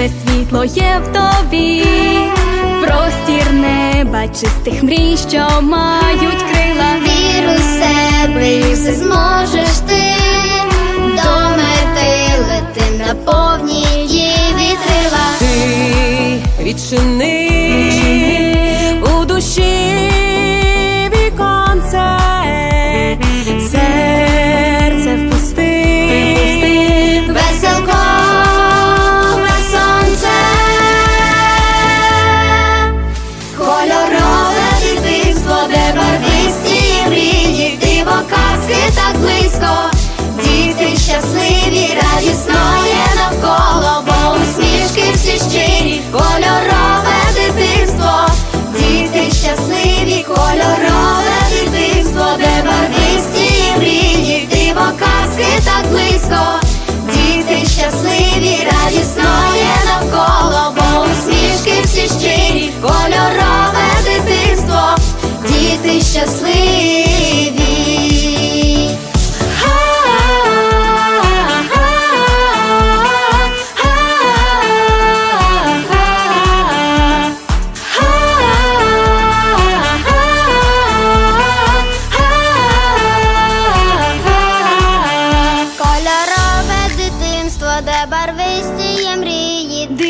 Тебе, світло є в тобі, простір неба, чистих мрій, що мають крила. Вір у себе і все зможеш ти до мети лети на повні її вітрила. Ти відчини щирі,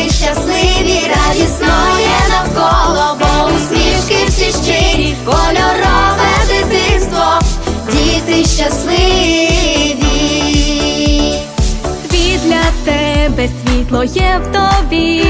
люди щасливі, радісно є навколо, бо усмішки всі щирі, кольорове дитинство, діти щасливі, світ для тебе світло є в тобі.